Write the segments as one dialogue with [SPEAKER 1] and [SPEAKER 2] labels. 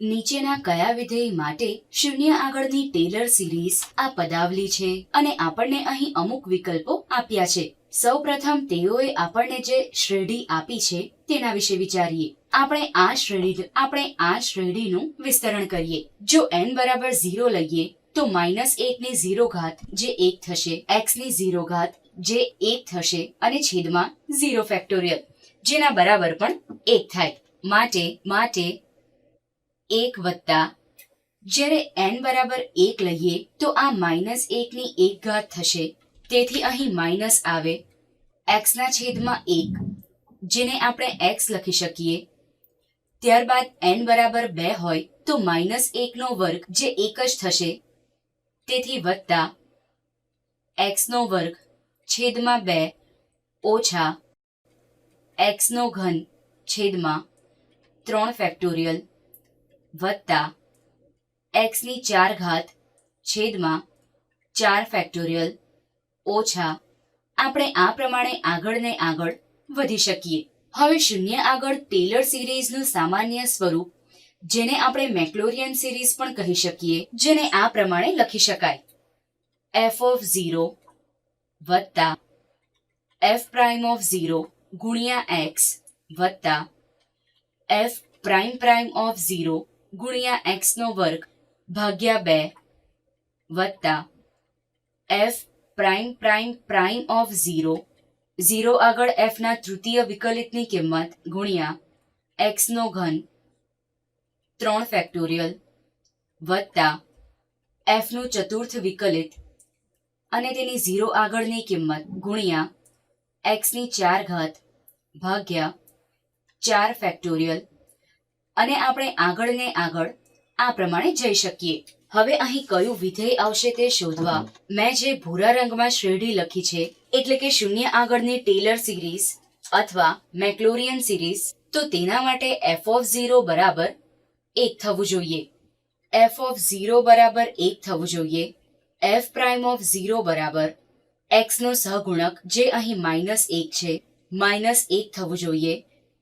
[SPEAKER 1] નીચેના કયા વિધેય માટે શૂન્ય આગળની ટેલર સિરીઝ આ પદાવલી છે? અને આપણને અહીં અમુક વિકલ્પો આપ્યા છે. સૌપ્રથમ તેઓએ આપણને જે શ્રેણી આપી છે, તેના વિશે વિચારીએ. આપણે આ શ્રેણી આપણે આ શ્રેણીનું વિસ્તરણ કરીએ. જો n બરાબર ઝીરો લઈએ, તો માઇનસ એકની ઝીરો ઘાત જે એક થશે એક્સની ઝીરો ઘાત જે એક થશે અને છેદમાં ઝીરો ફેક્ટોરિયલ, જેના બરાબર પણ એક થાય. માટે માટે એક વત્તા, જ્યારે એન બરાબર એક લઈએ તો આ માઇનસ એકની એક ઘાત થશે. તેથી અહીં માઇનસ આવે. એક્સના છેદમાં એક, જેને આપણે એક્સ લખી શકીએ. ત્યારબાદ એન બરાબર બે હોય તો માઇનસ એકનો વર્ગ જે એક જ થશે. તેથી વત્તા એક્સનો વર્ગ છેદમાં બે ઓછા એક્સનો ઘન છેદમાં ત્રણ ફેક્ટોરિયલ. વત્તા એક્સની ચાર ઘાત છેદમાં ચાર ફેક્ટોરિયલ ઓછા આપણે આ પ્રમાણે આગળ ને આગળ વધી શકીએ. હવે શૂન્ય આગળ ટેલર સિરીઝનું સામાન્ય સ્વરૂપ, જેને આપણે મેક્લોરિયન સિરીઝ પણ કહી શકીએ, જેને આ પ્રમાણે લખી શકાય. એફ ઓફ ઝીરો વત્તા એફ પ્રાઇમ ઓફ ઝીરો ગુણ્યા એક્સ વત્તા F prime prime of zero ગુણ્યા એક્સ નો વર્ગ ભાગ્યા બે વત્તા F prime prime prime of zero zero આગળ એફના તૃતીય વિકલિતની કિંમત ગુણ્યા એક્સનો ઘન ત્રણ ફેક્ટોરિયલ વત્તા એફનું ચતુર્થ વિકલિત અને તેની ઝીરો આગળની કિંમત ગુણ્યા એક્સની ચાર ઘાત ભાગ્યા ચાર ફેક્ટોરિયલ અને આપણે આગળ ને આગળ આ પ્રમાણે જઈ શકીએ. હવે અહીં કયું વિધેય આવશે તે શોધવા. મેં જે ભૂરા રંગમાં શ્રેણી લખી છે, એટલે કે શૂન્ય આગળની ટેલર સિરીઝ અથવા મેક્લોરિયન સિરીઝ, તો તેના માટે એફ ઓફ ઝીરો બરાબર એક થવું જોઈએ. એફ ઓફ ઝીરો બરાબર એક થવું જોઈએ. એફ પ્રાઇમ ઓફ ઝીરો બરાબર એક્સનો સહગુણક જે અહીં માઇનસ એક છે માઇનસ એક થવું જોઈએ.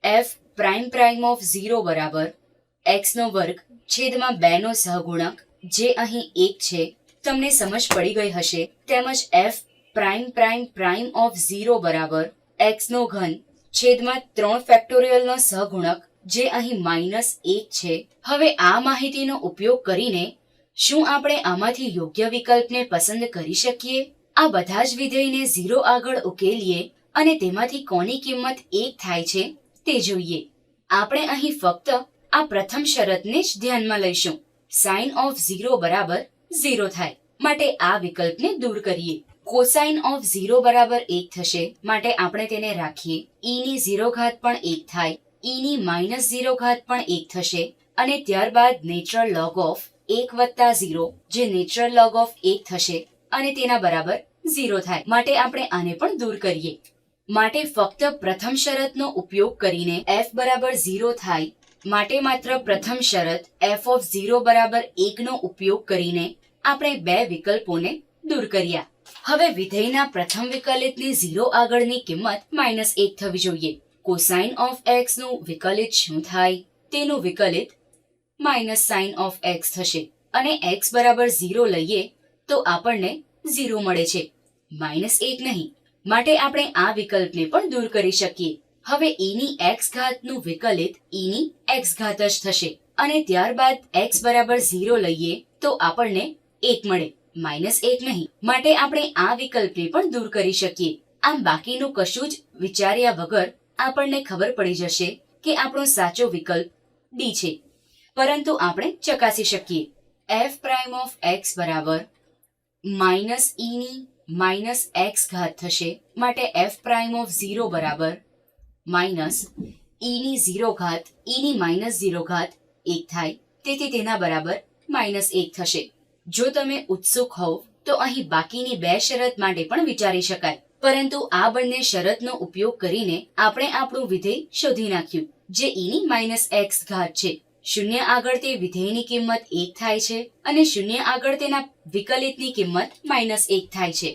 [SPEAKER 1] F prime prime of zero બરાબર એક્સનો વર્ગ છેદમાં બેનો સહગુણક જે અહીં એક છે, તમને સમજ પડી ગઈ હશે. તેમજ F prime prime prime of zero બરાબર એક્સનો ઘન છેદમાં ત્રણ ફેક્ટોરિયલનો સહગુણક જે અહીં માઇનસ એક છે. હવે આ માહિતીનો ઉપયોગ કરીને શું આપણે આમાંથી યોગ્ય વિકલ્પને પસંદ કરી શકીએ? આ બધા જ વિધેયને ઝીરો આગળ ઉકેલીએ અને તેમાંથી કોની કિંમત એક થાય છે? તે જોઈએ. આપણે અહીં ફક્ત આ પ્રથમ શરતને જ ધ્યાનમાં લઈશું. સાઇન ઓફ ઝીરો બરાબર ઝીરો થાય. માટે આ વિકલ્પને દૂર કરીએ. કોસાઇન ઓફ ઝીરો બરાબર એક થશે. માટે આપણે તેને રાખીએ. ઈની ઝીરો ઘાત પણ એક થાય. ઈની માઇનસ ઝીરો ઘાત પણ એક થશે. અને ત્યારબાદ નેચરલ લોગ ઓફ એક વત્તા ઝીરો, જે નેચરલ લોગ ઓફ એક થશે. અને તેના બરાબર ઝીરો થાય. માટે આપણે આને પણ દૂર કરીએ. માટે ફક્ત પ્રથમ શરતનો ઉપયોગ કરીને એફ બરાબર ઝીરો થાય, માટે માત્ર પ્રથમ શરત એફ ઓફ ઝીરો બરાબર એકનો ઉપયોગ કરીને આપણે બે વિકલ્પોને દૂર કર્યા. હવે વિધેયના પ્રથમ વિકલિતની ઝીરો આગળની કિંમત માઇનસ એક થવી જોઈએ. કોસાઇન ઓફ એક્સનું વિકલિત શું થાય? તેનું વિકલિત માઇનસ સાઇન ઓફ એક્સ થશે. અને એક્સ બરાબર ઝીરો લઈએ તો આપણને ઝીરો મળે છે. માઇનસ એક નહીં માટે આપણે આ વિકલ્પને પણ દૂર કરી શકીએ. હવે ઈની એક્સ ઘાતનું વિકલિત ઈની એક્સ ઘાત જ થશે. અને ત્યારબાદ એક્સ બરાબર ઝીરો લઈએ તો આપણને એક મળે, માઇનસ એક નહીં. માટે આપણે આ વિકલ્પને પણ દૂર કરી શકીએ. આમ બાકીનું કશું જ વિચાર્યા વગર આપણને ખબર પડી જશે કે આપણો સાચો વિકલ્પ ડી છે. પરંતુ આપણે ચકાસી શકીએ. એફ પ્રાઇમ ઓફ એક્સ બરાબર માઇનસ ઈ ની માઇનસ એક્સ ઘાત થશે માટે એફ પ્રાઇમ ઓફ ઝીરો બરાબર માઇનસ ઈની ઝીરો ઘાત ઈ ની માઇનસ ઝીરો ઘાત એક થાય. તેથી તેના બરાબર માઇનસ એક થશે. જો તમે ઉત્સુક હોવ, તો અહીં બાકીની બે શરત માટે પણ વિચારી શકાય. પરંતુ આ બંને શરતનો ઉપયોગ કરીને આપણે આપણું વિધેય શોધી નાખ્યું, જે ઈ ની માઇનસ એક્સ ઘાત છે. શૂન્ય આગળ તે વિધેયની કિંમત એક થાય છે અને શૂન્ય આગળ તેના વિકલિતની કિંમત માઇનસ એક થાય છે.